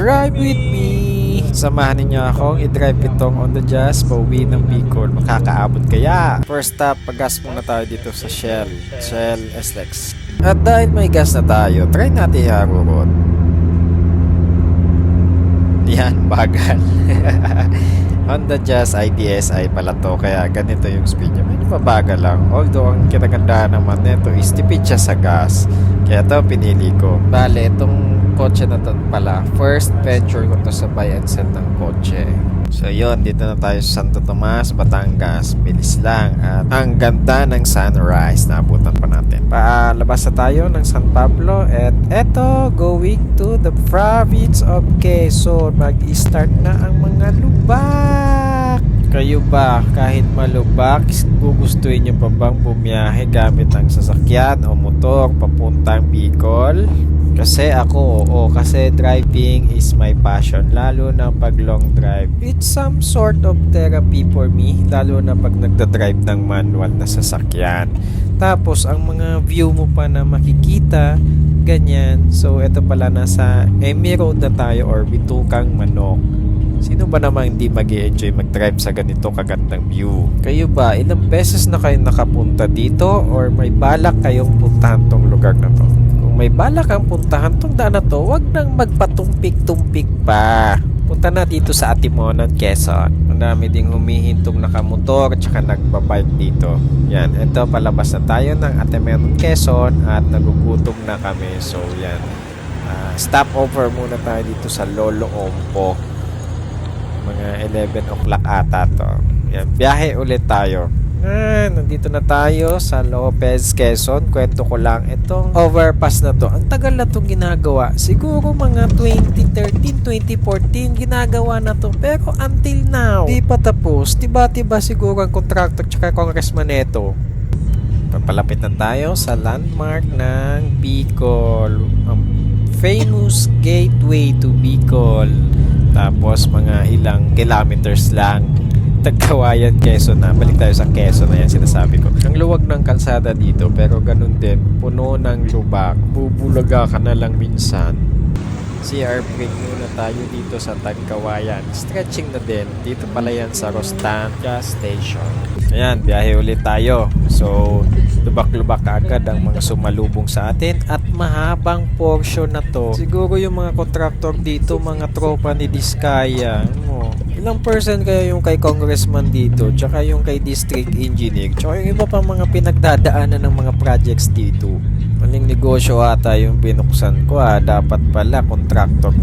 Drive with me! Samahan ninyo akong i-drive itong on the jazz pauwi ng Bicol. Makakaabot kaya? First stop, pagas muna tayo dito sa Shell. Shell SLEX. At dahil may gas na tayo, try natin i-arurot. Yan, bagal. Honda Jazz IDSI pala to, kaya ganito yung speed niya. Medyo mabagal lang. Although, ang kinagandaan naman nito is tipid siya sa gas. Kaya to pinili ko. Bale, itong kotse na to pala, first venture ko to sa buy and sell ng kotse. So yun, dito na tayo sa Santo Tomas, Batangas. Bilis lang. At ang ganda ng sunrise. Naabutan pa natin. Paalabas na tayo ng San Pablo. At eto, going to the province of Quezon. Mag-start na ang mga lubak. Kayo ba, kahit malubak, gugustuhin nyo pa bang bumiyahe gamit ang sasakyan o motor papuntang Bicol? Kasi ako, oo, kasi driving is my passion, lalo na pag long drive. It's some sort of therapy for me, lalo na pag nagda-drive ng manual na sasakyan. Tapos, ang mga view mo pa na makikita, ganyan. So, ito pala nasa Emi Road na tayo or Bitukang Manok. Sino ba namang hindi mag enjoy mag-drive sa ganito kagandang view? Kayo ba, ilang beses na kayo nakapunta dito or may balak kayong puntahan tong lugar na to? May balak kang puntahan tong daan na to, wag nang magpatumpik-tumpik pa. Punta na dito sa Atimonan, Quezon. Ang dami ding humihintong nakamotor at saka nagbabike dito. Yan, ito palabas na tayo ng Atimonan, Quezon at nagugutom na kami. So yan, Ah, stop over muna tayo dito sa Lolo Ompo mga 11 o'clock ata to. Yan, biyahe ulit tayo. Ah, nandito na tayo sa Lopez, Quezon. Kwento ko lang, itong overpass na to, ang tagal na itong ginagawa. Siguro mga 2013, 2014, ginagawa na to. Pero until now, di pa tapos. Tiba-tiba siguro ang contractor tsaka congressman neto. Papalapit na tayo sa landmark ng Bicol. Ang famous gateway to Bicol. Tapos mga ilang kilometers lang. Tagkawayan, Quezon na. Balik tayo sa Quezon na yan sinasabi ko. Ang luwag ng kalsada dito pero ganun din. Puno ng lubak. Bubulaga ka na lang minsan. CR break muna tayo dito sa Tagkawayan. Stretching na din. Dito pala yan sa Rostan Gas Station. Ayan, biyahe ulit tayo. So, lubak-lubak agad ang mga sumalubong sa atin at mahabang portion na to. Siguro yung mga contractor dito, mga tropa ni Diskaya. Ilang percent kaya yung kay congressman dito, tsaka yung kay district engineer, tsaka yung iba pang mga pinagdadaanan ng mga projects dito. Maling negosyo ata yung binuksan ko ah. Dapat pala contractor na